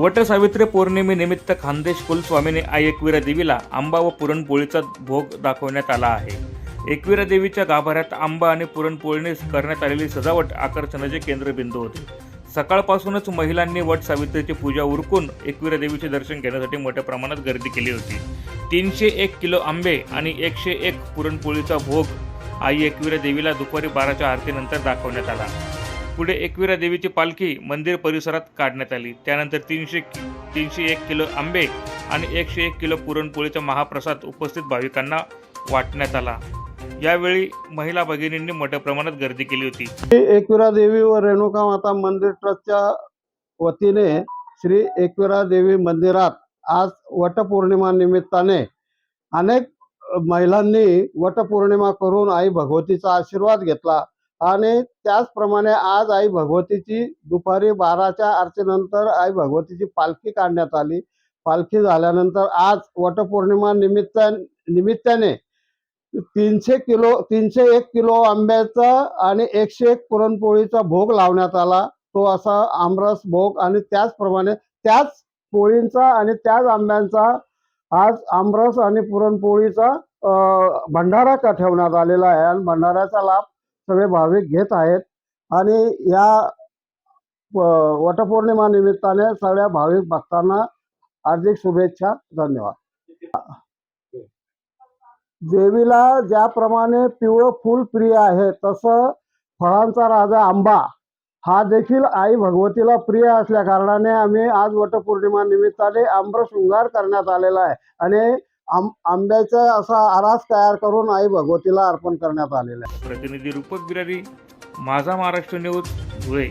वटसावित्री पौर्णिमेनिमित्त खानदेश कुलस्वामीने आई एकविरा देवीला आंबा व पुरणपोळीचा भोग दाखवण्यात आला आहे. एकविरा देवीच्या गाभाऱ्यात आंबा आणि पुरणपोळीने करण्यात आलेली सजावट आकर्षणाचे केंद्रबिंदू होते. सकाळपासूनच महिलांनी वट सावित्रीची पूजा उरकून एकविरा देवीचे दर्शन घेण्यासाठी मोठ्या प्रमाणात गर्दी केली होती. तीनशे एक किलो आंबे आणि एकशे एक पुरणपोळीचा भोग आई एकविरा देवीला दुपारी बाराच्या आरतीनंतर दाखवण्यात आला. पुढे एकविरा देवीची पालखी मंदिर परिसरात काढण्यात आली. त्यानंतर तीनशे तीनशे एक किलो आंबे आणि एकशे एक किलो पुरणपोळीचा महाप्रसाद उपस्थित भाविकांना वाटण्यात आला. यावेळी महिला भगिनींनी मोठ्या प्रमाणात गर्दी केली होती. एकविरा देवी व रेणुका माता मंदिर ट्रस्टच्या वतीने श्री एकविरा देवी मंदिरात आज वटपौर्णिमा निमित्ताने अनेक महिलांनी वटपौर्णिमा करून आई भगवतीचा आशीर्वाद घेतला. आणि त्याचप्रमाणे आज आई भगवतीची दुपारी बाराच्या आरतीनंतर आई भगवतीची पालखी काढण्यात आली. पालखी झाल्यानंतर आज वटपौर्णिमा निमित्त निमित्ताने तीनशे किलो तीनशे एक किलो आंब्याचा आणि एकशे एक पुरणपोळीचा भोग लावण्यात आला. तो असा आमरस भोग आणि त्याचप्रमाणे त्याच पोळींचा आणि त्याच आंब्यांचा आज आमरस आणि पुरणपोळीचा भंडारा का ठेवण्यात आलेला आहे. आणि भंडाऱ्याचा लाभ सगळे भाविक घेत आहेत. आणि या वटपौर्णिमा निमित्ताने सगळ्या भाविक भक्तांना हार्दिक शुभेच्छा. धन्यवाद. देवीला ज्याप्रमाणे पिवळं फूल प्रिय आहे तसं फळांचा राजा आंबा हा देखील आई भगवतीला प्रिय असल्या कारणाने आम्ही आज वटपौर्णिमा निमित्ताने आम्रशृंगार करण्यात आलेला आहे. आणि आं आंब्याचा असा आरास तयार करून आई भगवतीला अर्पण करण्यात आलेला आहे. प्रतिनिधी रूपक बिरारी माझा महाराष्ट्र न्यूज धुळे.